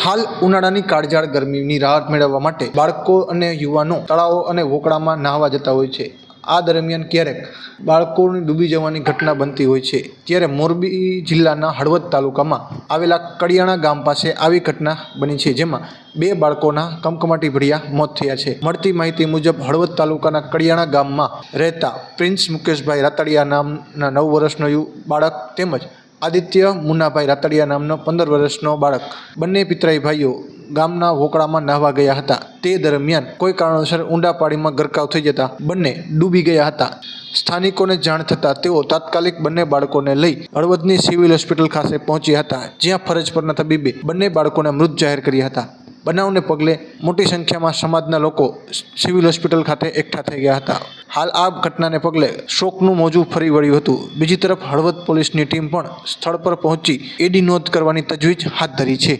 હાલ ઉનાળાની કાળઝાળ ગરમીની રાહત મેળવવા માટે બાળકો અને યુવાનો તળાવો અને વોકળામાં નહાવા જતા હોય છે. આ દરમિયાન ક્યારેક બાળકોની ડૂબી જવાની ઘટના બનતી હોય છે. ત્યારે મોરબી જિલ્લાના હળવદ તાલુકામાં આવેલા કડિયાણા ગામ પાસે આવી ઘટના બની છે, જેમાં બે બાળકોના કમકમાટી ભર્યા મોત થયા છે. મળતી માહિતી મુજબ હળવદ તાલુકાના કડિયાણા ગામમાં રહેતા પ્રિન્સ મુકેશભાઈ રાતડિયા નામના નવ વર્ષનો બાળક તેમજ આદિત્ય મુન્નાભાઈ રાતડિયા નામનો પંદર વર્ષનો બાળક. બંને પિતરાઈ ભાઈઓ ગામના વોકળામાં નાહવા ગયા હતા. તે દરમિયાન કોઈ કારણોસર ઊંડા પાણીમાં ગરકાવ થઈ જતા બંને ડૂબી ગયા હતા. સ્થાનિકોને જાણ થતાં તેઓ તાત્કાલિક બંને બાળકોને લઈ હળવદની સિવિલ હોસ્પિટલ ખાતે પહોંચ્યા હતા, જ્યાં ફરજ પરના તબીબે બંને બાળકોને મૃત જાહેર કર્યા હતા. બનાવને પગલે મોટી સંખ્યામાં સમાજના લોકો સિવિલ હોસ્પિટલ ખાતે એકઠા થઈ ગયા હતા. હાલ આ ઘટનાને પગલે શોકનું મોજું ફરી વળ્યું હતું. બીજી તરફ હળવદ પોલીસની ટીમ પણ સ્થળ પર પહોંચી એડી નોંધ કરવાની તજવીજ હાથ ધરી છે.